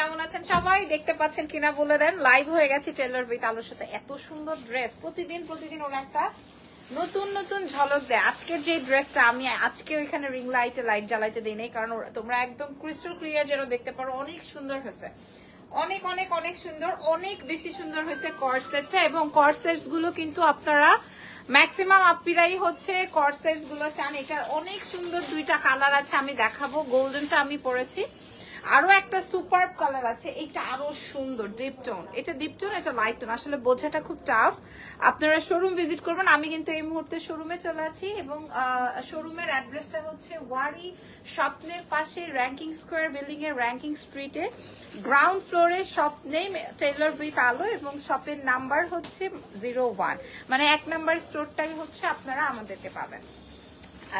কেমন আছেন সবাই? দেখতে পাচ্ছেন কিনা বলে দেন। লাইভ হয়ে গেছে টেলর উইথ আলোর সাথে। এত সুন্দর ড্রেস প্রতিদিন প্রতিদিন ওরা একটা নতুন নতুন ঝলক দেয়। আজকের যে ড্রেসটা আমি আজকে ওইখানে রিং লাইটে লাইট জ্বালাইতে দিই নাই, কারণ তোমরা একদম ক্রিস্টাল ক্লিয়ার যেন দেখতে পারো, অনেক সুন্দর হয়েছে। অনেক অনেক অনেক সুন্দর, অনেক বেশি সুন্দর হয়েছে কর্সেটটা এবং কর্সেটসগুলো কিন্তু আপনারা ম্যাক্সিমাম আপিরাই হচ্ছে কর্সেটসগুলো চান। এটা অনেক সুন্দর দুইটা কালার আছে, আমি দেখাবো। গোল্ডেনটা আমি পরেছি। আরও একটা সুপার কালার আছে এটা আরও সুন্দর ডিপ টোন এটা ডিপ টোন এটা লাইট টোন আসলে বোঝাটা খুব টাফ আপনারা শোরুম ভিজিট করবেন, আমি কিন্তু এই মুহূর্তে শোরুমে চলে আছি এবং শোরুমের অ্যাড্রেসটা হচ্ছে ওয়ারি স্বপ্নের পাশে র্যাঙ্কিং স্কোয়ার বিল্ডিং এর র্যাঙ্কিং স্ট্রিটে গ্রাউন্ড ফ্লোরে shop name tailor with Alo এবং শপের নাম্বার হচ্ছে জিরো ওয়ান মানে এক নাম্বার স্টোরটাই হচ্ছে আপনারা আমাদেরকে পাবেন।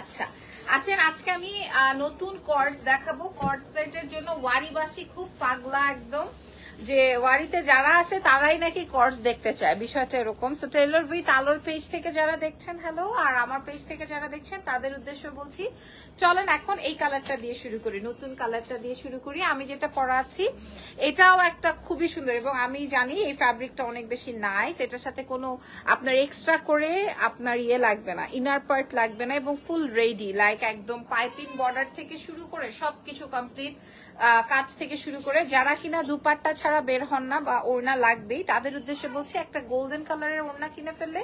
আচ্ছা আসেন আজকে আমি নতুন কর্স দেখাবো। কর্স সেটের জন্য ওয়ারিবাসী খুব পাগলা একদম। যে ওয়ারিতে যারা আসে, তারাই নাকি কোর্স দেখতে চায়। বিষয়টা এরকম। সো টেলর উইথ আলোর পেজ থেকে যারা দেখছেন হ্যালো আর আমার পেজ থেকে যারা দেখছেন, তাদের উদ্দেশ্য বলছি, চলেন এখন এই কালারটা দিয়ে শুরু করি, নতুন কালারটা দিয়ে শুরু করি। আমি যেটা পরাচ্ছি এটাও একটা খুবই সুন্দর, এবং আমি জানি এই ফ্যাব্রিকটা অনেক বেশি নাইস এটার সাথে কোনো আপনার এক্সট্রা করে আপনার ইয়ে লাগবে না ইনার পার্ট লাগবে না, এবং ফুল রেডি লাইক একদম পাইপিং বর্ডার থেকে শুরু করে সবকিছু কমপ্লিট কাজ থেকে শুরু করে যারা কিনা দুপাট্টা ছাড়া বের হন না বা ওড়না লাগবেই, তাদের উদ্দেশ্যে বলছি একটা গোল্ডেন কালারের ওড়না কিনে ফেললে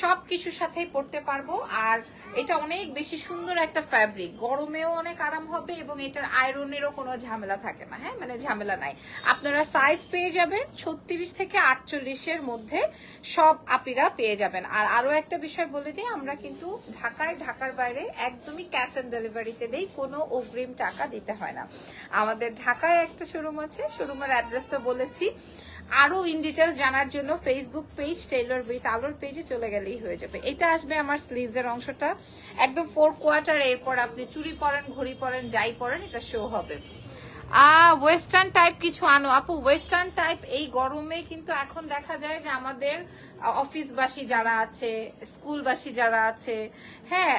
সবকিছুর সাথেই পড়তে পারব। আর এটা অনেক বেশি সুন্দর একটা ফ্যাব্রিক গরমেও অনেক আরাম হবে এবং এটার আয়রনেরও কোনো ঝামেলা থাকে না হ্যাঁ? মানে ঝামেলা নাই। আপনারা সাইজ পেয়ে যাবেন ছত্রিশ থেকে আটচল্লিশের মধ্যে সব আপিরা পেয়ে যাবেন। আর আরও একটা বিষয় বলে দিই, আমরা কিন্তু ঢাকায়, ঢাকার বাইরে একদমই ক্যাশ অন ডেলিভারিতে দেই, কোনো অগ্রিম টাকা দিতে হয় না। আমাদের ঢাকায় একটা শোরুম আছে শোরুমের অ্যাড্রেস তো বলেছি। আরও ইন ডিটেলস জানার জন্য ফেসবুক পেজ টেইলর উইথ আলোর পেজে চলে গেলেই হয়ে যাবে। এটা আসবে আমার স্লিভস এর অংশটা। একদম ফোর কোয়ার্টার এরপর আপনি চুড়ি পরেন, ঘড়ি পরেন, যাই পরেন, এটা শো হবে। ওয়েস্টার্ন টাইপ কিছু আনো। আপু ওয়েস্টার্ন টাইপ এই গরমে কিন্তু এখন দেখা যায় যে আমাদের অফিসবাসী যারা আছে স্কুলবাসী যারা আছে হ্যাঁ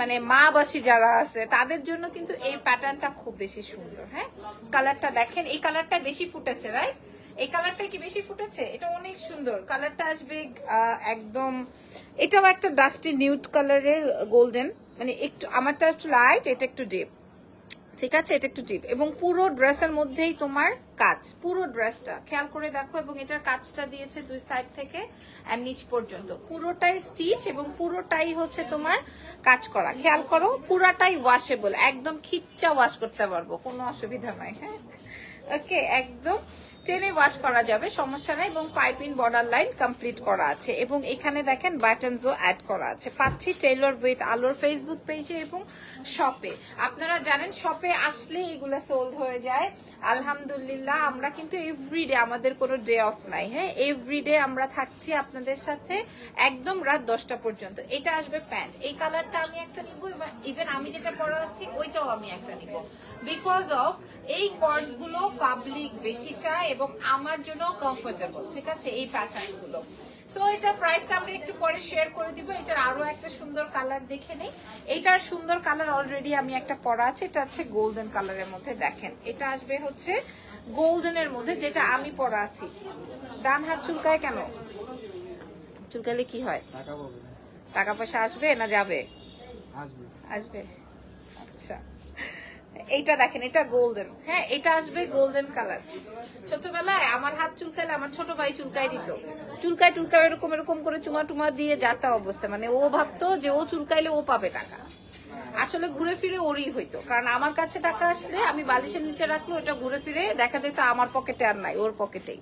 মানে মা বাসী যারা আছে, তাদের জন্য কিন্তু এই প্যাটার্নটা খুব বেশি সুন্দর হ্যাঁ? কালারটা দেখেন, এই কালারটা বেশি ফুটেছে রাইট এই কালারটা কি বেশি ফুটেছে? এটা অনেক সুন্দর। কালারটা আসবে একদম এটাও একটা ডাস্টি নিউট কালারের গোল্ডেন মানে একটু, আমারটা একটু লাইট এটা একটু ডিপ ঠিক আছে? এটা একটু ডিপ এবং পুরো ড্রেসের মধ্যেই তোমার কাজ। পুরো ড্রেসটা খেয়াল করে দেখো, এবং এটার কাজটা দিয়েছে দুই সাইড থেকে আর নিচ পর্যন্ত। পুরোটাই স্টিচ এবং পুরোটাই হচ্ছে তোমার কাজ করা। খেয়াল করো, পুরাটাই ওয়াশেবল একদম খিচ্চা ওয়াশ করতে পারব। কোনো অসুবিধা নাই হ্যাঁ? ওকে একদম টেনে ওয়াশ করা যাবে, সমস্যা নাই, এবং পাইপিং বর্ডার লাইন কমপ্লিট করা আছে। এবং এখানে দেখেন বাটনসও অ্যাড করা আছে। পাচ্ছি টেইলর উইথ আলোর ফেসবুক পেজে এবং শপে আপনারা জানেন শপে আসলে এগুলো সোল্ড হয়ে যায়। আলহামদুলিল্লাহ, আমরা কিন্তু এভরিডে আমাদের কোনো ডে অফ নাই হ্যাঁ? এভরিডে আমরা থাকছি আপনাদের সাথে একদম রাত দশটা পর্যন্ত। এটা আসবে প্যান্ট এই কালারটা আমি একটা নিব ইভেন আমি যেটা পড়াচ্ছি ওইটাও আমি একটা নিব। বিকজ অফ এই কোর্সগুলো পাবলিক বেশি চায় এবং আমার জন্য কমফোর্টেবল ঠিক আছে? এই প্যাটার্নগুলো। সো এটা প্রাইসটা আমরা একটু পরে শেয়ার করে দিব। এটার আরও একটা সুন্দর কালার দেখে নেই। এটার সুন্দর কালার অলরেডি আমি একটা পরা আছে। এটা হচ্ছে গোল্ডেন কালারের মধ্যে দেখেন। এটা আসবে হচ্ছে গোল্ডেনের মধ্যে যেটা আমি পরা আছি। ডান হাত চুলকায় কেন? চুলকালে কি হয়? টাকা টাকা পয়সা আসবে না যাবে? আসবে। আসবে। আচ্ছা। এইটা দেখেন, এটা গোল্ডেন হ্যাঁ এটা আসবে গোল্ডেন কালার ছোটবেলায় আমার হাত চুলকাইলে আমার ছোট ভাই চুলকাই দিত। চুলকায় টুলকায় এরকম এরকম করে চুমা টুমা দিয়ে যাতা অবস্থা। মানে ও ভাবতো যে ও চুলকাইলে ও পাবে টাকা। আসলে ঘুরে ফিরে ওরই হইতো। কারণ আমার কাছে টাকা আসলে আমি বালিশের নিচে রাখলে ওটা ঘুরে ফিরে দেখা যেত আমার পকেটে আর নাই, ওর পকেটেই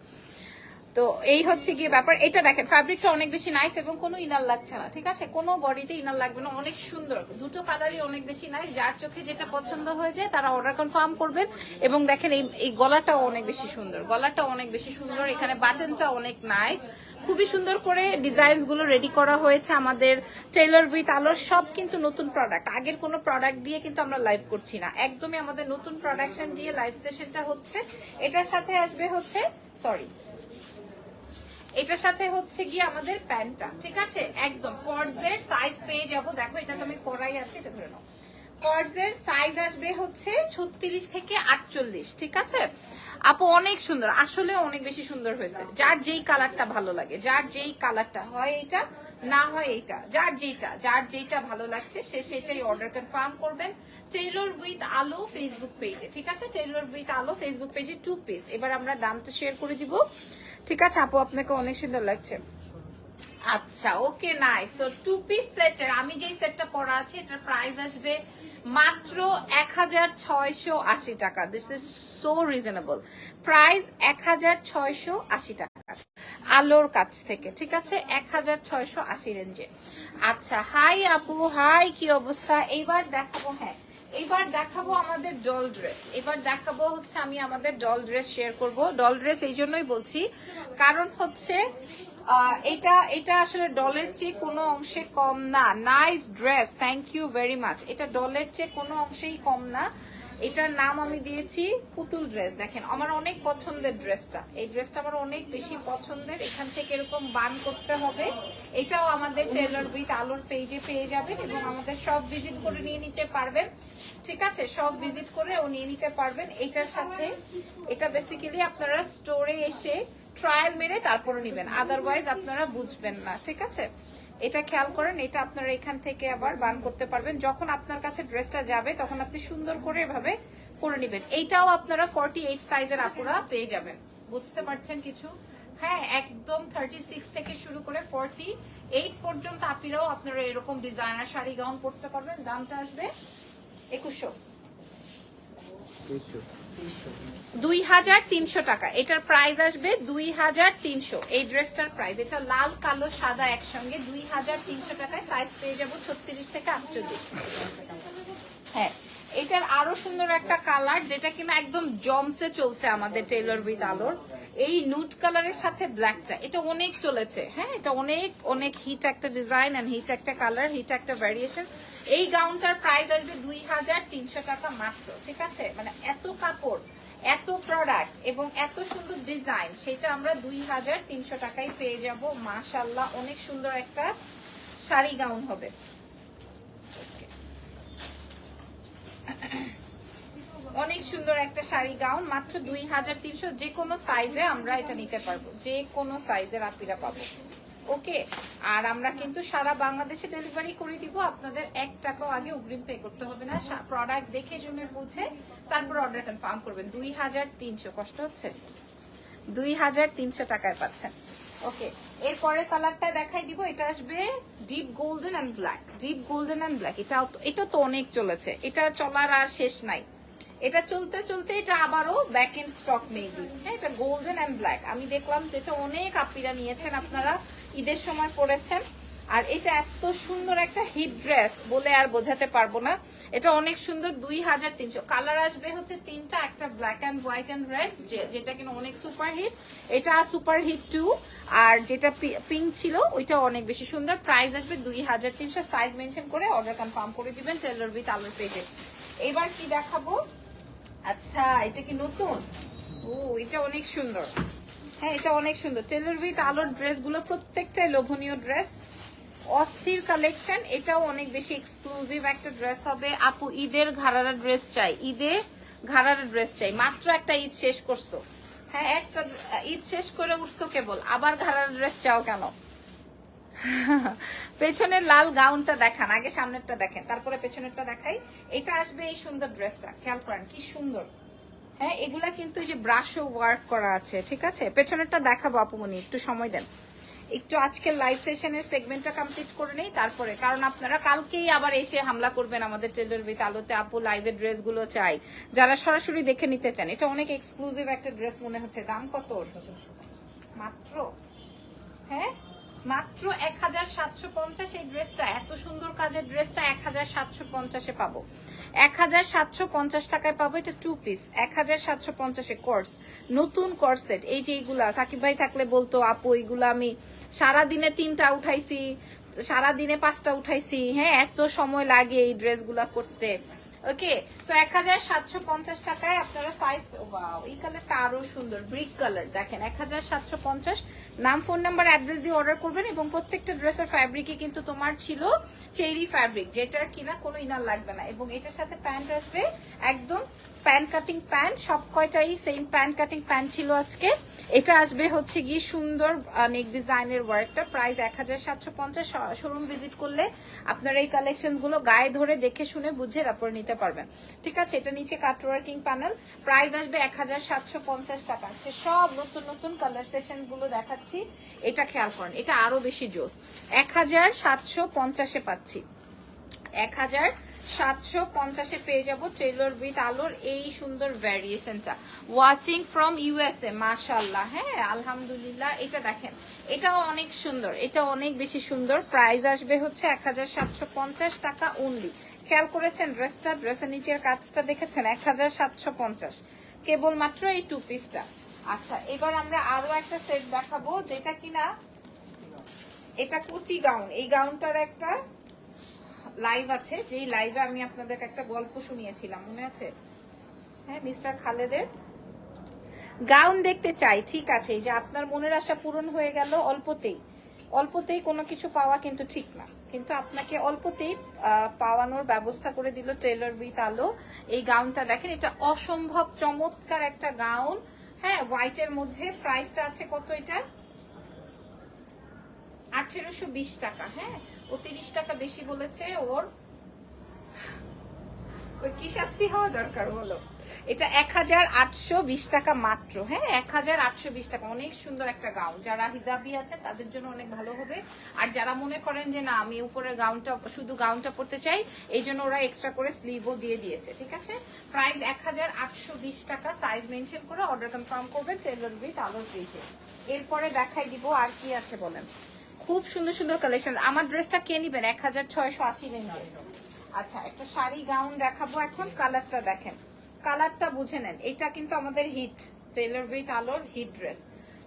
তো এই হচ্ছে গিয়ে ব্যাপার। এটা দেখেন ফ্যাব্রিকটা অনেক বেশি নাইস এবং কোনো ইনার লাগছে না, ঠিক আছে? কোনো বডিতে ইনার লাগবে না, অনেক সুন্দর। দুটো কালারই অনেক বেশি নাইস যার চোখে যেটা পছন্দ হয়ে যায়, তারা অর্ডার কনফার্ম করবেন। এবং দেখেন, এই এই গলাটাও অনেক বেশি সুন্দর গলাটা অনেক বেশি সুন্দর। এখানে বাটনটা অনেক নাইস খুবই সুন্দর করে ডিজাইনসগুলো রেডি করা হয়েছে আমাদের টেইলর উইথ আলোর সব কিন্তু নতুন প্রোডাক্ট আগের কোনো প্রোডাক্ট দিয়ে কিন্তু আমরা লাইভ করছি না। একদমই আমাদের নতুন প্রোডাকশন দিয়ে লাইভ সেশনটা হচ্ছে। এটার সাথে আসবে হচ্ছে সরি এটার সাথে হচ্ছে গিয়ে আমাদের প্যান্টটা, ঠিক আছে? একদম কর্জের সাইজ পেয়ে যাব। দেখো এটা তো আমি পরাই আছে, এটা ধরে নাও। কর্ডসের সাইজ আসবে হচ্ছে ছত্রিশ থেকে আটচল্লিশ, ঠিক আছে? আপু, অনেক সুন্দর। আসলে অনেক বেশি সুন্দর হয়েছে। যার যেই কালারটা ভালো লাগে, যার যেই কালারটা হয় এটা, না হয় এইটা, যার যেইটা যার যেইটা ভালো লাগছে, সে সেটাই অর্ডার কনফার্ম করবেন। টেইলর উইথ আলো ফেসবুক পেজে ঠিক আছে? টেইলর উইথ আলো ফেসবুক পেজে টু পিস এবার আমরা দামটা শেয়ার করে দিব। ঠিক আছে, আপু, আপনাকে অনেক সুন্দর লাগছে। আচ্ছা ওকে নাই সো টু পিস সেটের আমি যেই সেটটা পরা আছে, এটার প্রাইস আসবে মাত্র এক হাজার ছয়শো আশি টাকা। This is so reasonable price এক হাজার ছয়শো আশি টাকা। আলোর কাছ থেকে, ঠিক আছে? এক হাজার ছয়শো আশি রেঞ্জে। আচ্ছা হাই আপু হাই কি অবস্থা? এইবার দেখাবো হ্যাঁ। এবার দেখাবো আমাদের ডল ড্রেস এবার দেখাবো হচ্ছে আমি আমাদের ডল ড্রেস শেয়ার করব। ডল ড্রেস এই জন্যই বলছি, কারণ হচ্ছে এটা এটা আসলে ডলের চেয়ে কোনো অংশে কম না। Nice dress thank you very much এটা ডলের চেয়ে কোনো অংশেই কম না। এটার নাম আমি দিয়েছি পুতুল ড্রেস দেখেন, আমার অনেক পছন্দের ড্রেসটা এই ড্রেসটা আমার অনেক বেশি পছন্দের। এখান থেকে এরকম বান করতে হবে। এটাও আমাদের টেলার উইথ আলোর পেজে পেয়ে যাবেন এবং আমাদের সব ভিজিট করে নিয়ে নিতে পারবেন। ঠিক আছে? সব ভিজিট করে ও নিয়ে নিতে পারবেন। এটার সাথে, এটা বেসিক্যালি আপনারা স্টোরে এসে ট্রায়াল মেরে তারপরে নেবেন। আদারওয়াইজ আপনারা বুঝবেন না। ঠিক আছে? এটা খেয়াল করেন, এটা আপনারা এখান থেকে আবার বান করতে পারবেন। যখন আপনার কাছে ড্রেসটা যাবে, তখন আপনি সুন্দর করে এভাবে করে নেবেন। এইটাও আপনারা ফর্টি এইট সাইজের আপুরা পেয়ে যাবেন। বুঝতে পারছেন কিছু? হ্যাঁ একদম থার্টি সিক্স থেকে শুরু করে ফর্টি এইট পর্যন্ত আপিরাও আপনারা এরকম ডিজাইনার শাড়ি গাউন পরতে পারবেন। দামটা আসবে দুই হাজার তিনশো টাকা। এটার প্রাইস আসবে দুই হাজার তিনশো। এই ড্রেসটার প্রাইস এটা লাল, কালো, সাদা একসঙ্গে দুই হাজার তিনশো টাকায় সাইজ পেয়ে যাব ছত্রিশ থেকে আটচল্লিশ। হ্যাঁ এটার আরও সুন্দর একটা কালার যেটা কিনা একদম জমসে চলছে আমাদের টেলর উইথ আলোর এই নুট কালারের সাথে ব্ল্যাকটা এটা অনেক চলেছে। হ্যাঁ এটা অনেক অনেক হিট একটা ডিজাইন এন্ড হিট একটা কালার হিট একটা ভ্যারিয়েশন এই গাউনটার প্রাইস আসবে দুই হাজার তিনশো টাকা মাত্র, ঠিক আছে? মানে এত কাপড়, এত প্রোডাক্ট এবং এত সুন্দর ডিজাইন সেটা আমরা দুই হাজার তিনশো টাকায় পেয়ে যাব। মাশাল্লাহ অনেক সুন্দর একটা শাড়ি গাউন হবে। অনেক সুন্দর একটা শাড়ি গাউন, মাত্র দুই হাজার তিনশো, যে কোনো সাইজে আমরা এটা নিতে পারব। যে কোনো সাইজের আপিরা পাবো। ওকে, আর আমরা কিন্তু সারা বাংলাদেশে ডেলিভারি করে দিব। আপনাদের এক টাকাও আগে অগ্রিম পে করতে হবে না। প্রোডাক্ট দেখে শুনে বুঝে তারপর অর্ডার কনফার্ম করবেন। দুই হাজার তিনশো, কষ্ট হচ্ছে? দুই হাজার তিনশো টাকায় পাচ্ছেন। ওকে, এরপরে কালারটা দেখাই দিব। এটা আসবে deep golden and black deep golden and black এটা এটা তো অনেক চলেছে। এটা চলার আর শেষ নাই। এটা চলতে চলতে এটা আবারও ব্যাক এন্ড স্টক মেবি হ্যাঁ এটা গোল্ডেন অ্যান্ড ব্ল্যাক আমি দেখলাম যেটা অনেক আপিরা নিয়েছেন আপনারা। ঈদের সময় পরেছেন। আর এটা এত সুন্দর একটা হিট ড্রেস বলে আর বোঝাতে পারব না। এটা অনেক সুন্দর, দুই হাজার তিনশো। কালার আসবে হচ্ছে তিনটা, একটা black and white and red যেটা কিনা অনেক সুপার হিট এটা সুপার হিট টু আর যেটা পিঙ্ক ছিল ওইটা অনেক বেশি সুন্দর। প্রাইস আসবে দুই হাজার তিনশো। সাইজ মেনশন করে অর্ডার কনফার্ম করে দিবেন টেলর উইথ আলোর পেজে এবার কি দেখাবো? আচ্ছা এটা কি নতুন? ও, এটা অনেক সুন্দর। হ্যাঁ এটা অনেক সুন্দর। টেলর উইথ আলোর ড্রেসগুলো, প্রত্যেকটাই লোভনীয় ড্রেস। অস্থির কালেকশন, এটাও অনেক বেশি এক্সক্লুসিভ একটা ড্রেস হবে। আপু, ঈদের ঘাড়ারা ড্রেস চাই। ঈদে ঘাড়ারা ড্রেস চাই। মাত্র একটা ঈদ শেষ করছ। হ্যাঁ একটা ঈদ শেষ করে উঠছো কেবল। আবার ঘাড়ারা ড্রেস চাও কেন? পেছনের লাল গাউনটা দেখান, আগে সামনেরটা দেখেন। তারপরে পেছনেরটা দেখাই। এটা আসবে এই সুন্দর ড্রেসটা। খেয়াল করেন, কি সুন্দর। হ্যাঁ এগুলা কিন্তু এই যে ব্রাশও ওয়ার্ক করা আছে, ঠিক আছে? পেছনেরটা দেখাবো আপুমনি একটু সময় দেন। একটু আজকে লাইভ সেশনের সেগমেন্টটা কমপ্লিট করে নেই, তারপরে, কারণ আপনারা কালকেই আবার এসে হামলা করবেন আমাদের টেলর উইথ আলোতে। আপু লাইভের ড্রেসগুলো চাই। যারা সরাসরি দেখে নিতে চান, এটা অনেক এক্সক্লুসিভ একটা ড্রেস মনে হচ্ছে। দাম কত? মাত্র? হ্যাঁ? মাত্র এক হাজার সাতশো পঞ্চাশ এই ড্রেসটা, এত সুন্দর কাজের ড্রেসটা এক হাজার সাতশো পঞ্চাশে পাবো। এক হাজার সাতশো পঞ্চাশ টাকায় পাবো এটা টু পিস এক হাজার সাতশো পঞ্চাশে কোর্স নতুন কোর্সেট এই যে এইগুলা সাকিব ভাই থাকলে বলতো, আপু এইগুলা আমি সারা দিনে তিনটা উঠাইছি সারা দিনে পাঁচটা উঠাইছি। হ্যাঁ এত সময় লাগে এই ড্রেসগুলা করতে। ওকে সো এক হাজার সাতশো পঞ্চাশ টাকায় আপনারা সাইজ ওয়াও এই কালারটা আরও সুন্দর ব্রিক কালার দেখেন এক হাজার সাতশো পঞ্চাশ, নাম ফোন নাম্বার অ্যাড্রেস দিয়ে অর্ডার করবেন এবং প্রত্যেকটা ড্রেসের ফ্যাব্রিকে কিন্তু তোমার ছিল চেরি ফ্যাব্রিক যেটার কিনা কোনো ইনার লাগবে না এবং এটার সাথে প্যান্ট আসবে একদম প্যান্ট কাটিং প্যান্ট, সব কয়টাই সেম প্যান্ট কাটিং প্যান্ট ছিল আজকে। এটা আসবে হচ্ছে গিয়ে সুন্দর নেক ডিজাইনের ওয়ার্কটা প্রাইস এক হাজার সাতশো পঞ্চাশ শোরুম ভিজিট করলে আপনারা এই কালেকশনগুলো গায়ে ধরে দেখে শুনে বুঝে তারপর নিতে পারবেন। ঠিক আছে? এটা নিচে কাট ওয়ার্কিং প্যানেল প্রাইস আসবে এক হাজার সাতশো পঞ্চাশ টাকা। সব নতুন নতুন কালার সেশনগুলো দেখাচ্ছি। এটা খেয়াল করেন, এটা আরও বেশি জোস। এক হাজার সাতশো পঞ্চাশে পাচ্ছি। এক হাজার সাতশো পঞ্চাশে পেয়ে যাব ট্রেলর উইথ আলোর এই সুন্দর ভ্যারিয়েশনটা ওয়াচিং ফ্রম ইউএসএ মাশাল্লাহ হ্যাঁ আলহামদুলিল্লাহ, এটা দেখেন। এটাও অনেক সুন্দর এটা অনেক বেশি সুন্দর। প্রাইস আসবে হচ্ছে এক হাজার সাতশো পঞ্চাশ টাকা অনলি খেয়াল করেছেন ড্রেসটা ড্রেসের নিচের কাজটা দেখেছেন? এক হাজার সাতশো পঞ্চাশ। কেবলমাত্র এই টু পিসটা আচ্ছা এবার আমরা আরও একটা সেট দেখাবো, যেটা কিনা? এটা কুচি গাউন এই গাউনটার একটা লাইভ আছে, যেই লাইভে আমি আপনাদেরকে একটা গল্প শুনিয়েছিলাম, মনে আছে? হ্যাঁ মিস্টার খালেদের? গাউন দেখতে চাই, ঠিক আছে যে আপনার মনের আশা পূরণ হয়ে গেল অল্পতেই। অল্পতেই কোনো কিছু পাওয়া কিন্তু ঠিক না। কিন্তু আপনাকে অল্পতেই পাওয়ানোর ব্যবস্থা করে দিল টেলর উইথ আলো। এই গাউনটা দেখেন, এটা অসম্ভব চমৎকার একটা গাউন। হ্যাঁ হোয়াইটের মধ্যে প্রাইসটা আছে কত এটার? আঠেরোশো টাকা হ্যাঁ। ও তিরিশ টাকা বেশি বলেছে, ওর ওর কি শাস্তি হওয়া দরকার বলো? এটা এক হাজার আটশো বিশ টাকা মাত্র হ্যাঁ? এক হাজার আটশো বিশ টাকা, অনেক সুন্দর একটা গাউন। যারা হিজাবি আছেন তাদের জন্য অনেক ভালো হবে। আর যারা মনে করেন যে, না, আমি উপরের গাউনটা, শুধু গাউনটা পরতে চাই, এই জন্য ওরা এক্সট্রা করে স্লিভও দিয়ে দিয়েছে, ঠিক আছে? প্রাইস এক হাজার আটশো বিশ টাকা সাইজ মেনশন করে অর্ডার কনফার্ম করবেন টেলর উইথ আলোর পেজে। এরপরে দেখাই দিব আর কি আছে বলেন। খুব সুন্দর সুন্দর কালেকশন আমার ড্রেসটা কে নিবেন? এক হাজার ছয়শো আশি রেঞ্জে আচ্ছা একটা শাড়ি গাউন দেখাবো এখন। কালারটা দেখেন। কালারটা বুঝে নেন। এটা কিন্তু আমাদের হিট টেইলর উইথ আলোর হিট ড্রেস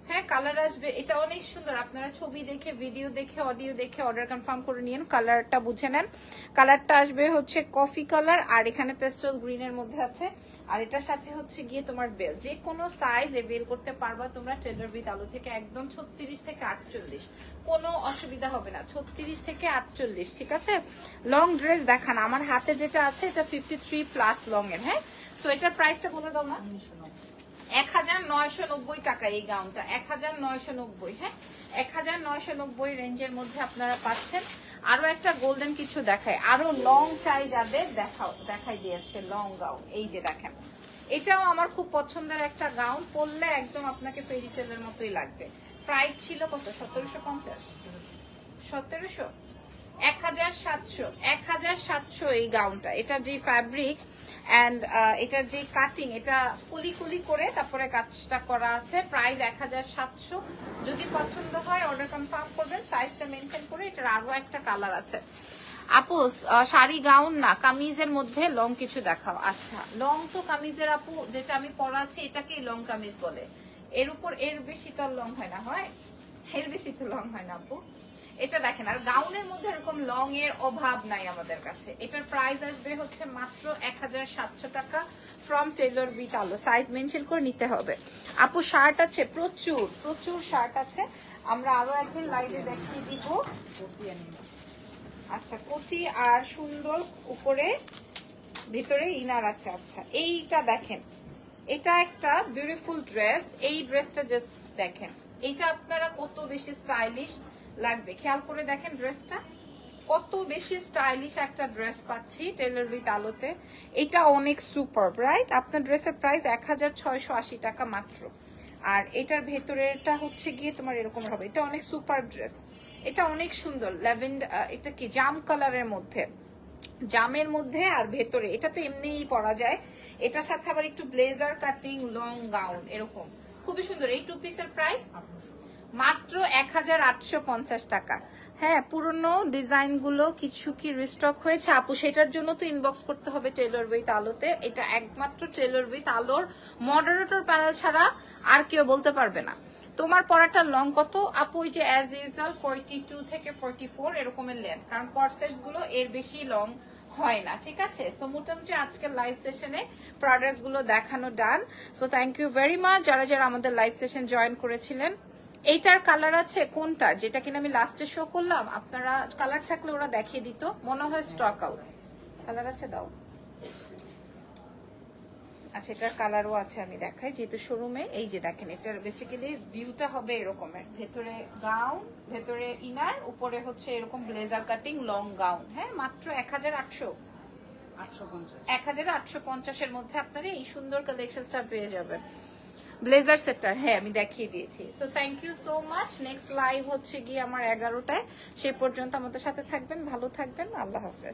হ্যাঁ কালার আসবে। এটা অনেক সুন্দর। আপনারা ছবি দেখে ভিডিও দেখে অডিও দেখে অর্ডার কনফার্ম করে নিন। কালারটা বুঝে নেন। কালারটা আসবে হচ্ছে কফি কালার আর এখানে পেস্টল গ্রিনের মধ্যে আছে। আর এটার সাথে হচ্ছে গিয়ে তোমার বেল যে কোনো সাইজ বেল করতে পারবা তোমরা টেলর উইথ আলো থেকে একদম ছত্রিশ থেকে আটচল্লিশ। কোনো অসুবিধা হবে না। ছত্রিশ থেকে আটচল্লিশ, ঠিক আছে? লং ড্রেস দেখান। আমার হাতে যেটা আছে, এটা ফিফটি থ্রি প্লাস লং এর হ্যাঁ? সো এটার প্রাইসটা বলে দাও না এক হাজার নয়শো নব্বই টাকা এই গাউনটা, এক হাজার নয়শো নব্বই হ্যাঁ? এক হাজার নয়শো নব্বই রেঞ্জের মধ্যে আপনারা পাচ্ছেন। আরও একটা গোল্ডেন কিছু দেখায় আরও লং চাই যাদের দেখাও, দেখাই দিয়েছে লং গাউন, এই যে দেখেন। এটাও আমার খুব পছন্দের একটা গাউন, পরলে একদম আপনাকে ফেরিটেলের মতোই লাগবে। প্রাইস ছিল কত? সতেরোশো পঞ্চাশ? সতেরোশো? এক হাজার সাতশো, এক হাজার সাতশো এই গাউনটা। এটা যে ফ্যাব্রিক অ্যান্ড এটার যে কাটিং এটা কুলি কুলি করে তারপরে কাজটা করা আছে। প্রাইস এক হাজার সাতশো। যদি পছন্দ হয় অর্ডার কনফার্ম করবেন। সাইজটা মেনশন করে এটার আরও একটা কালার আছে। আপুস শাড়ি গাউন না, কামিজের মধ্যে লং কিছু দেখাও। আচ্ছা লং তো কামিজের আপু, যেটা আমি পরাচ্ছি এটাকেই লং কামিজ বলে। এর উপর, এর বেশি তো লং হয় না, হয়? এর বেশি তো লং হয় না, আপু। এটা দেখেন, আর গাউনের মধ্যে এরকম লং এর অভাব নাই আমাদের কাছে। এটার প্রাইস আসবে হচ্ছে মাত্র এক হাজার সাতশো টাকা from tailor with Alo. Size mention করে নিতে হবে। আপু শার্ট আছে প্রচুর প্রচুর শার্ট আছে। আমরা আরও একদিন লাইভে দেখিয়ে দিব। আচ্ছা কোটি আর সুন্দর উপরে, ভিতরে ইনার আছে। আচ্ছা এইটা দেখেন। এটা একটা বিউটিফুল ড্রেস এই ড্রেসটা জাস্ট দেখেন। এইটা আপনারা কত বেশি স্টাইলিশ লাগবে। খেয়াল করে দেখেন ড্রেসটা। কত বেশি স্টাইলিশ একটা ড্রেস পাচ্ছি টেলর উইথ আলোতে। এটা অনেক সুপার রাইট আপনার ড্রেসের প্রাইস এক হাজার ছয়শো আশি টাকা মাত্র। আর এটার ভেতরেরটা হচ্ছে গিয়ে তোমার এরকম হবে। এটা অনেক সুপার ড্রেস এটা অনেক সুন্দর। ল্যাভেন্ড এটা কি? জাম কালারের মধ্যে। জামের মধ্যে আর ভেতরে। এটা তো এমনিই পরা যায়। এটার সাথে আবার একটু ব্লেজার কাটিং লং গাউন এরকম। খুবই সুন্দর। এই টু পিসের প্রাইস মাত্র এক হাজার আটশো পঞ্চাশ টাকা। হ্যাঁ পুরনো ডিজাইনগুলো কিছু কি রিস্টক হয়েছে? আপু, সেটার জন্য তো ইনবক্স করতে হবে টেলর উইথ আলোতে। এটা একমাত্র টেলর উইথ আলোর মডারেটর প্যানেল ছাড়া আর কেউ বলতে পারবে না। তোমার পরাটা লং কত? আপু, ওই যে অ্যাজ ইউজাল ফোরটি টু থেকে ফোরটি ফোর এরকমের লেন্থ কারণ কর্সেটসগুলো এর বেশি লং হয় না, ঠিক আছে? সো মোটামুটি আজকের লাইভ সেশনে প্রোডাক্টসগুলো দেখানো done so thank you very much যারা যারা আমাদের লাইভ সেশন জয়েন করেছিলেন এইটার কালার আছে কোনটার? যেটা কিনা আমি লাস্টে শো করলাম আপনারা কালার থাকলে ওরা দেখিয়ে দিত। মনে হয় স্টক আউট কালার আছে দাও। আচ্ছা এটার কালারও আছে আমি দেখাই। যেহেতু শোরুমে এই যে দেখেন এটার বেসিক্যালি ভিউটা হবে এরকমের। ভেতরে গাউন ভেতরে ইনার উপরে হচ্ছে এরকম ব্লেজার কাটিং লং গাউন হ্যাঁ মাত্র এক হাজার আটশো। এক হাজার আটশো পঞ্চাশের মধ্যে আপনারা এই সুন্দর কালেকশনটা পেয়ে যাবেন। ব্লেজার সেটটা হ্যাঁ আমি দেখিয়ে দিয়েছি। So thank you so much next live হচ্ছে গিয়ে আমার এগারোটায়। সে পর্যন্ত আমাদের সাথে থাকবেন, ভালো থাকবেন, আল্লাহ হাফেজ।